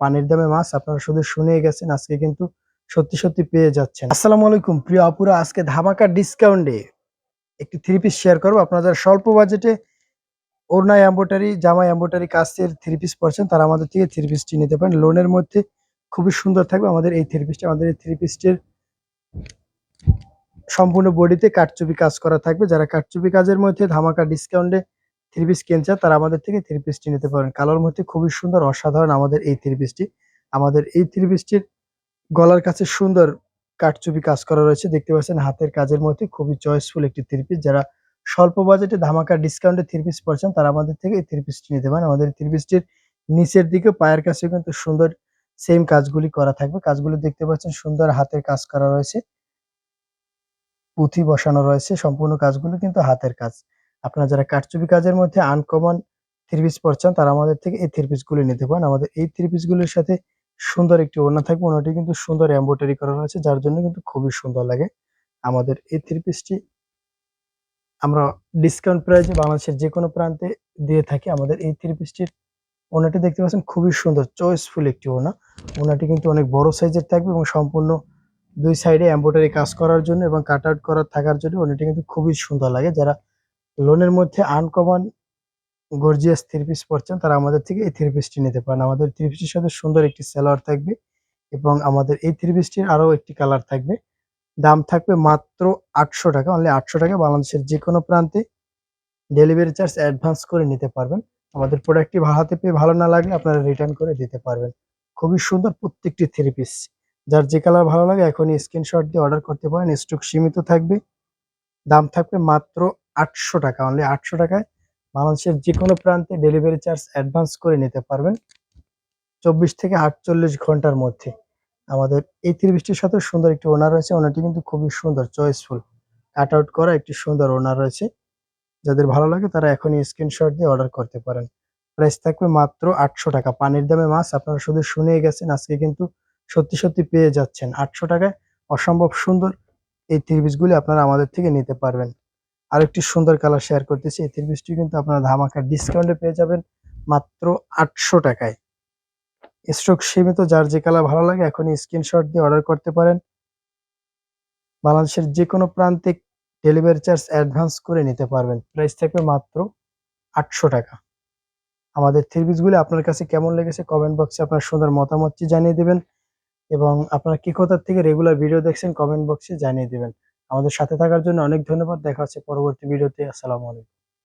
পানির দামে মাছ আপনারা শুধু শুনে গেছেন, আজকে কিন্তু সত্যি সত্যি পেয়ে যাচ্ছেন। আসসালামু আলাইকুম, প্রিয় আপুরা, আজকে ধামাকা ডিসকাউন্টে একটি থ্রি পিস শেয়ার করব। আপনাদের স্বল্প বাজেটে ওড়না এম্বোটারি জামা এম্বোটারি কাজের থ্রি পিস পড়ছেন, তারা আমাদের থেকে থ্রি পিসটি নিতে পারেন। লোনের মধ্যে খুবই সুন্দর থাকবে আমাদের এই থ্রি পিসটা আমাদের এই থ্রি পিসটির সম্পূর্ণ বডিতে কাটচুপি কাজ করা থাকবে। যারা কাটচুপি কাজের মধ্যে ধামাকা ডিসকাউন্টে থ্রি পিস কিনছে তারা আমাদের থেকে থ্রি পিসটি নিতে পারেন। কালোর মধ্যে খুবই সুন্দর, অসাধারণ আমাদের এই থ্রি পিসটি আমাদের এই থ্রি পিসটির গলার কাছে সুন্দর কাটচুপি কাজ করা রয়েছে। দেখতে পাচ্ছেন হাতের কাজের মধ্যে খুবই চয়েসফুল একটি থ্রি পিস যারা স্বল্প বাজেটে ধামাকা ডিসকাউন্টে থ্রি পিস পড়ছেন তারা আমাদের থেকে এই থ্রি পিসটি নিতে পারেন। আমাদের থ্রি পিসটির নিচের দিকে পায়ের কাছে কিন্তু সুন্দর সেম কাজগুলি করা থাকবে। কাজগুলি দেখতে পাচ্ছেন সুন্দর হাতের কাজ করা রয়েছে। পুঁথি বসানো রয়েছে, সম্পূর্ণ কাজগুলো কিন্তু হাতের কাজ। আপনারা যারা কারচুপি কাজের মধ্যে আনকমন থ্রি পিস পড়ছেন তারা আমাদের থেকে এই থ্রি পিসগুলি নিতে পারেন। আমাদের এই থ্রি পিসগুলির সাথে সুন্দর একটি ওড়না থাকবে। ওড়নাটি কিন্তু সুন্দর এম্ব্রয়ডারি করা রয়েছে যার জন্য কিন্তু খুবই সুন্দর লাগে। আমাদের এই থ্রি পিসটি আমরা ডিসকাউন্ট প্রাইসে বাংলাদেশের যে কোনো প্রান্তে দিয়ে থাকি। আমাদের এই থ্রি পিসটির ওনাটি দেখতে পাচ্ছেন, খুবই সুন্দর চয়েসফুল একটি ওনা ওনাটি কিন্তু অনেক বড় সাইজের থাকবে এবং সম্পূর্ণ দুই সাইডে এম্ব্রয়ডারি কাজ করার জন্য এবং কাট আউট করার থাকার জন্য ওনাটি কিন্তু খুবই সুন্দর লাগে। যারা লোনের মধ্যে আনকমন গর্জিয়াস থ্রি পিস পড়ছেন, তারা আমাদের থেকে এই থ্রি পিসটি নিতে পারেন। আমাদের থ্রি পিসটির সাথে সুন্দর একটি সালোয়ার থাকবে এবং আমাদের এই থ্রি পিসটির আরও একটি কালার থাকবে। দাম থাকবে মাত্র আটশো টাকা অনলি আটশো টাকা। বাংলাদেশের যে কোনো প্রান্তে ডেলিভারি চার্জ অ্যাডভান্স করে নিতে পারবেন। আমাদের প্রোডাক্টটি হাতে পেয়ে ভালো না লাগলে আপনারা রিটার্ন করে দিতে পারবেন। খুবই সুন্দর প্রত্যেকটি থ্রি পিস যার যে কালার ভালো লাগে এখনই স্ক্রিনশট দিয়ে অর্ডার করতে পারেন। স্টক সীমিত থাকবে। দাম থাকবে মাত্র আটশো টাকা অনলি আটশো টাকায় বাংলাদেশের যে কোনো প্রান্তে ডেলিভারি চার্জ অ্যাডভান্স করে নিতে পারবেন চব্বিশ থেকে আটচল্লিশ ঘণ্টার মধ্যে। আমাদের এই ত্রিশটির সাথে সুন্দর একটি ওনার রয়েছে ওনারটি কিন্তু খুবই সুন্দর চয়েসফুল কাট আউট করা একটি সুন্দর ওনার রয়েছে। যাদের ভালো লাগে তারা এখনই স্ক্রিনশট দিয়ে অর্ডার করতে পারেন। প্রাইস থাকবে মাত্র আটশো টাকা। পানির দামে মাছ আপনারা শুধু শুনে গেছেন, আজকে কিন্তু সত্যি সত্যি পেয়ে যাচ্ছেন। আটশো টাকায় অসম্ভব সুন্দর এই ত্রিপিসগুলি আপনারা আমাদের থেকে নিতে পারবেন। আরেকটি সুন্দর কালার শেয়ার করতেছি। এই ত্রিপিসটি কিন্তু আপনারা ধামাকা ডিসকাউন্টে পেয়ে যাবেন মাত্র আটশো টাকায়। স্টক সীমিত, যার যে কালার ভালো লাগে এখনই স্ক্রিনশট দিয়ে অর্ডার করতে পারেন। বাংলাদেশের যে কোনো প্রান্তে ডেলিভারি চার্জ অ্যাডভান্স করে নিতে পারবেন। প্রাইস থাকবে মাত্র আটশো টাকা। আমাদের থ্রি পিসগুলি আপনার কাছে কেমন লেগেছে কমেন্ট বক্সে আপনার সুন্দর মতামতটি জানিয়ে দেবেন এবং আপনারা কি কোথার থেকে রেগুলার ভিডিও দেখছেন কমেন্ট বক্সে জানিয়ে দেবেন। আমাদের সাথে থাকার জন্য অনেক ধন্যবাদ। দেখা হচ্ছে পরবর্তী ভিডিওতে। আসসালামু আলাইকুম।